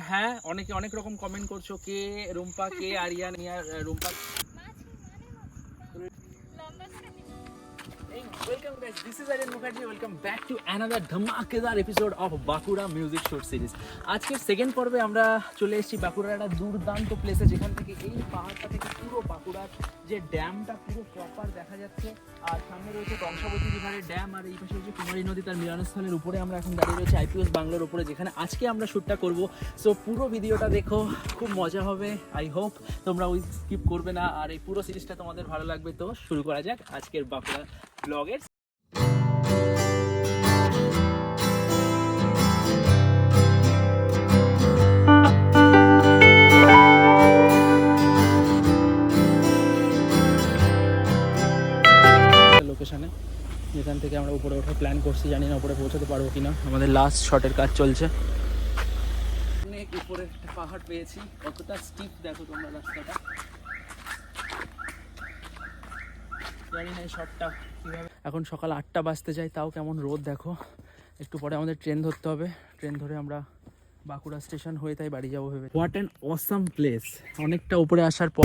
হ্যাঁ অনেকে অনেক রকম কমেন্ট করছ কে রুম্পা কে Aryan Rumpa episode of Bankura music series আজকের সেকেন্ড পর্বে আমরা চলে এসেছি বাঁকুড়ার একটা দুর্দান্ত থেকে এই পাহাড়টা থেকে পুরো বাঁকুড়ার যে ড্যামটা পুরো প্রপার দেখা যাচ্ছে। আর সামনে রয়েছে ড্যাম আর এই কুমারী নদী। তার মিলনস্থলের উপরে আমরা এখন দাঁড়িয়ে রয়েছে আইপিএস বাংলোর উপরে, যেখানে আজকে আমরা শ্যুটটা করব। সো পুরো ভিডিওটা দেখো, খুব মজা হবে আই হোপ তোমরা ওই স্কিপ করবে না। আর এই পুরো সিরিজটা তোমাদের ভালো লাগবে। তো শুরু করা যাক আজকের বাঁকুড়া ব্লগের লোকেশনে যেখান থেকে আমরা উপরে ওঠার প্ল্যান করছি, জানি না উপরে পৌঁছাতে পারব কিনা। আমাদের লাস্ট শটের কাজ চলছে। অনেক উপরে একটা পাহাড় পেয়েছি। কতটা স্টিপ দেখো তোমরা রাস্তাটা। এই শটটা কীভাবে এখন সকাল আটটা বাজতে যায়, তাও কেমন রোদ দেখো। একটু পরে আমাদের ট্রেন ধরতে হবে। ট্রেন ধরে আমরা বাঁকুড়া স্টেশন হয়ে তাই বাড়ি যাব ভেবে। হোয়াট অ্যান অসাম প্লেস অনেকটা উপরে আসার পর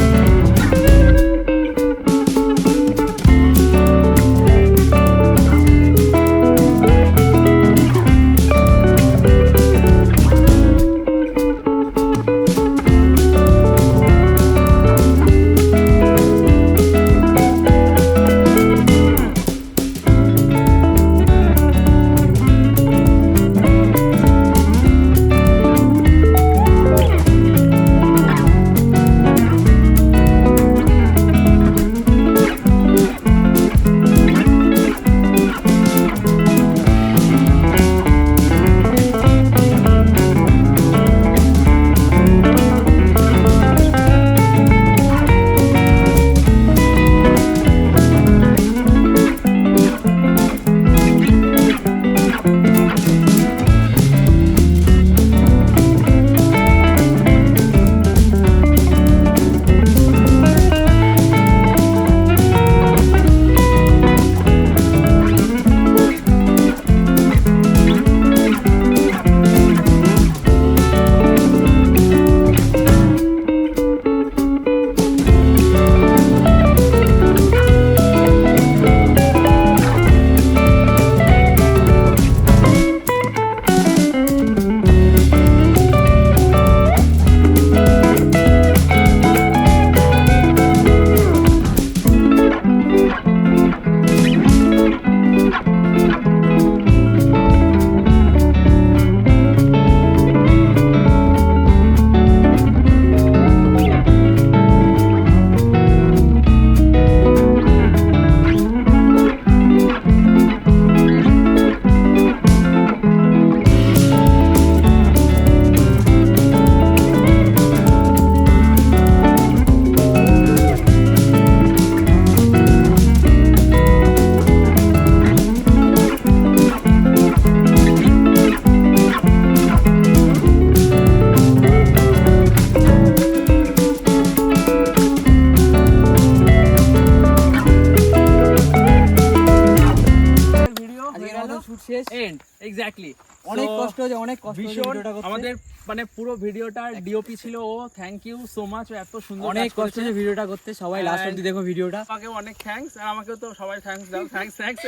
শেষ এন্ড এক্স্যাক্টলি অনেক কষ্ট হয়েছে অনেক কষ্ট ভিডিওটা আমাদের মানে পুরো ভিডিওটার ডিওপি ছিল ও থ্যাংক ইউ সো মাচ এত সুন্দর অনেক কষ্ট হয়েছে ভিডিওটা করতে সবাই লাস্ট দেখো ভিডিওটা। আমাকেও অনেক থ্যাঙ্কস আর আমাকেও তো সবাই থ্যাঙ্কস দাও থ্যাঙ্কস থ্যাঙ্কস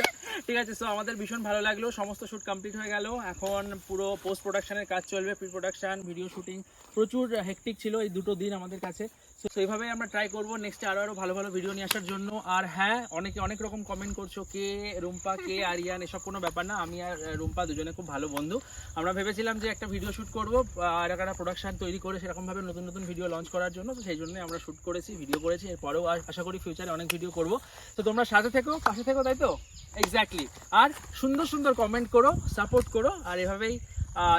ঠিক আছে সো আমাদের ভীষণ ভালো লাগল সমস্ত শ্যুট কমপ্লিট হয়ে গেল। এখন পুরো পোস্ট প্রোডাকশনের কাজ চলবে প্রি প্রোডাকশন ভিডিও শুটিং প্রচুর হেকটিক ছিল এই দুটো দিন আমাদের কাছে। তো সেইভাবেই আমরা ট্রাই করব নেক্সটে আরও আরও ভালো ভালো ভিডিও নিয়ে আসার জন্য। আর হ্যাঁ অনেকে অনেক রকম কমেন্ট করছ কে রুম্পা কে আরিয়ান এসব কোনো ব্যাপার না আমি আর রুম্পা দুজনে খুব ভালো বন্ধু। আমরা ভেবেছিলাম যে একটা ভিডিও শ্যুট করব, আর একটা প্রোডাকশান তৈরি করে সেরকমভাবে নতুন নতুন ভিডিও লঞ্চ করার জন্য, তো সেই জন্যই আমরা শ্যুট করেছি ভিডিও করেছি, এরপরেও আশা করি ফিউচারে অনেক ভিডিও করব। তো তোমরা সাথে থেকো, পাশে থেকো, তাই তো? এক্স্যাক্টলি আর সুন্দর সুন্দর কমেন্ট করো সাপোর্ট করো, আর এভাবেই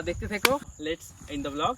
দেখতে থেকো। Let's in the blog